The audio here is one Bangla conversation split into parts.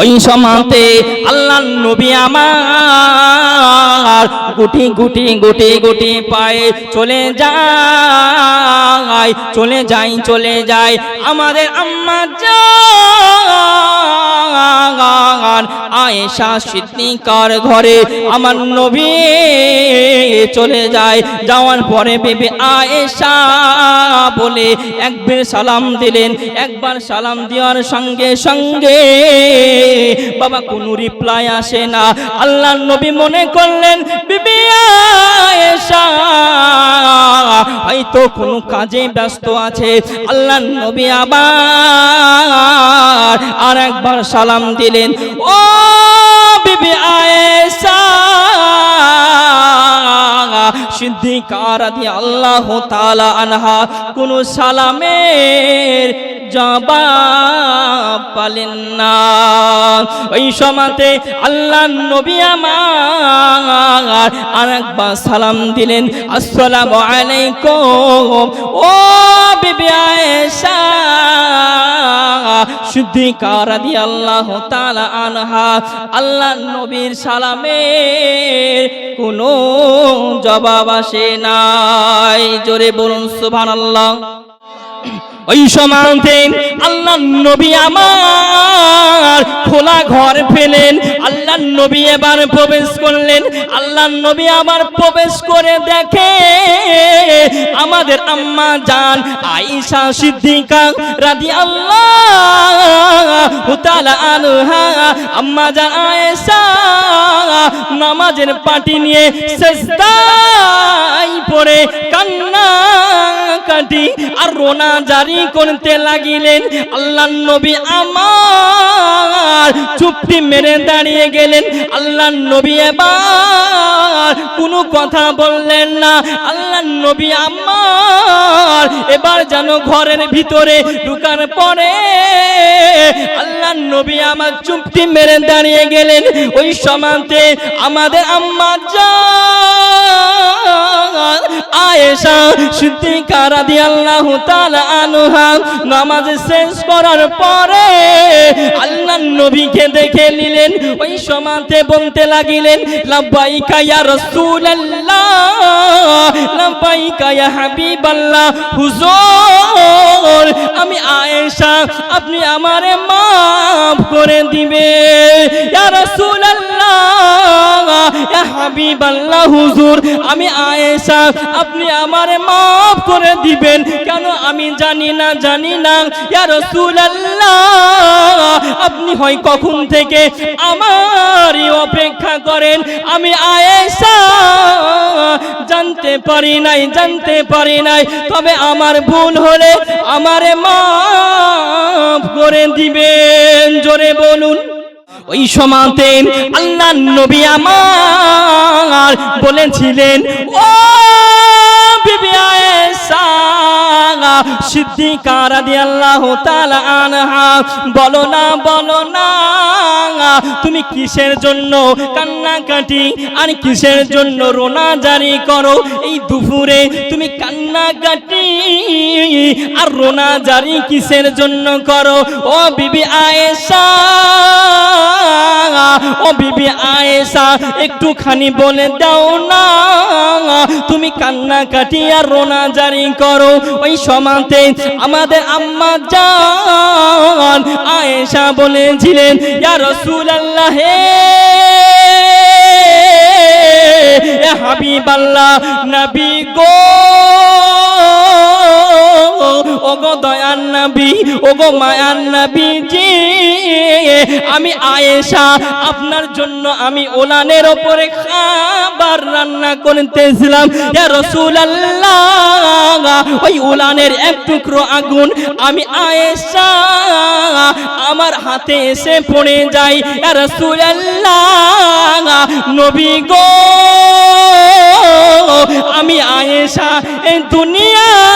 ওই সমাতে আল্লাহ নবী আমার গুটি গুটি গুটি গুটি পায়ে চলে যায়, চলে যাই চলে যায়। আমাদের আম্মা জান, আয়েশা সিদ্দিকার ঘরে আমার নবী চলে যায়। যাওয়ার পরে বেবি আয়েশা বলে, একবার সালাম দিলেন, একবার সালাম দেওয়ার সঙ্গে সঙ্গে বাবা, কোনো রিপ্লাই আসে না। আল্লাহ নবী মনে করলেন, বিবি হয়তো কোনো কাজে ব্যস্ত আছে। আল্লাহ নবী আবার আর একবার সালাম দিলেন, ও বিবি সিদ্দিকা রাদি আল্লাহ তালা আনহা, কোন সালামের জবাব পালেন না। ওই সময়তে আল্লাহ নবী আমার আর একবার সালাম দিলেন, আসসালামু আলাইকুম। ও বিবি আয়েশা, সিদ্দিকা রাদিয়াল্লাহু তাআলা আনহা আল্লাহ নবীর সালামের কোনো জবাব আসে নাই। জোরে বলুন, সুবহানাল্লাহ। ওই সমান্তে আল্লাহ নবী আমার খোলা ঘর ফেলেন আল্লাহ নবী এবার প্রবেশ করলেন, আল্লাহ নবী আবার প্রবেশ করে দেখে আমাদের আম্মা জান আয়েশা সিদ্দিকা রাদি আল্লাহ আনহা, আম্মা জান আয়েসা নামাজের পাটি নিয়ে সেজদায় পড়ে কান্না কাটি আর রোনা জারি করতে লাগিলেন। আল্লাহ নবী আমার চুপটি মেরে দাঁড়িয়ে গেলেন। আল্লাহ নবী এবার কোনো কথা বললেন না। আল্লাহ নবী আমার এবার যেন ঘরের ভিতরে ঢুকার পরে আল্লাহ নবী আমার চুপটি মেরে দাঁড়িয়ে গেলেন। ওই সমান্তে আমাদের আম্মা জান আয়েশা সিদ্দিকা রাদিয়াল্লাহু তাআলা আনহা, নামাজ শেষ করার পরে আল্লাহ নবীকে দেখে নিলেন, ওই সমাতে বলতে লাগিলেন, লাব্বাইকা ইয়া রাসূলুল্লাহ, লাব্বাইকা ইয়া হাবিবাল্লাহ, হুজুর, আমি আয়েশা, আপনি আমারে মাফ করে দিবে ইয়া ইয়া হাবিবাল্লাহ হুজুর, আমি আয়েশা, আপনি আমারে মাফ করে দিবেন। কেন আমি জানি না জানি না। ইয়া রাসূলুল্লাহ, আপনি হয় কখন থেকে আমারই অপেক্ষা করেন? আমি আয়েশা, জানতে পারি নাই, জানতে পারি নাই। তবে আমার ভুল হলে আমারে মাফ করে দিবেন। জোরে বলুন। ওই সমাতে আল্লাহ নবী আমার বলেছিলেন, ও বিবি আয়েশা, সিদ্দিকা আনহা, বলো না বলো না, তুমি কিসের জন্য কান্নাকাটি? আর কিসের জন্য রোনা জারি করো? এই দুপুরে তুমি কান্নাকাটি আর রোনা জারি কিসের জন্য করো? ও বিবি আয়েশা ও বিবি আয়েশা, একটুখানি বলে দাও না। তুমি কান্নাকাটি আর রোনা জারি করো। ওই সমাতে আমাদের আম্মা জান আয়েশা বলেছিলেন, ইয়া রাসূলুল্লাহ, হে হাবিবাল্লাহ, নবী গো, ওগো দয়ার নবী, ওগো মায়ার নবী জি আমি আয়েশা, আপনার জন্য আমি ওলানের ওপরে খাবার রান্না করতেছিলাম। রাসূলুল্লাহ, ওই উলানের এক টুকরো আগুন আমি আয়েশা, আমার হাতে এসে পড়ে যাই রাসূলুল্লাহ, নবী গো, আমি আয়েশা এই দুনিয়ার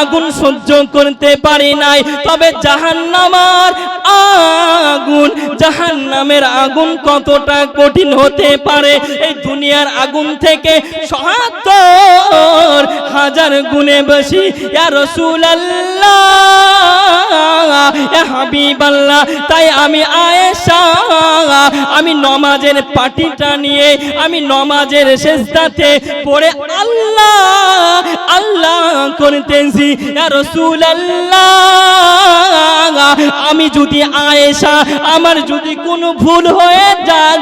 আগুন সহ্য করতে পারি নাই। তবে জাহান্নামার আগুন জাহান নামের আগুন কতটা কঠিন হতে পারে? এই দুনিয়ার আগুন থেকে সহাত্তর হাজার গুণে বেশি। ইয়া হাবিবাল্লাহ, তাই আমি আয়েশা, আমি নমাজের পাটিটা নিয়ে, আমি নমাজের শেষদাতে পড়ে আল্লাহ আল্লাহ করতেছি। ইয়া রাসূলুল্লাহ আমি যদি আয়েশা, আমার যদি কোনো ভুল হয়ে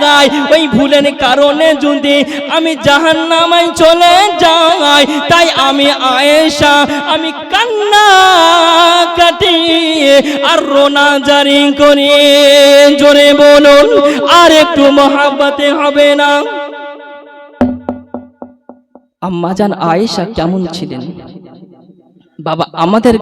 যায় ওই ভুলের কারণে যদি আমি জাহান্নামায় চলে যাই, তাই আমি আয়েশা, আমি কান্না কাটি আর রোনা জারি করি। জোরে বলুন, আর একটু মহাব্বতে হবে না? আম্মাজান আয়েশা কেমন ছিলেন? বাবা, আমাদের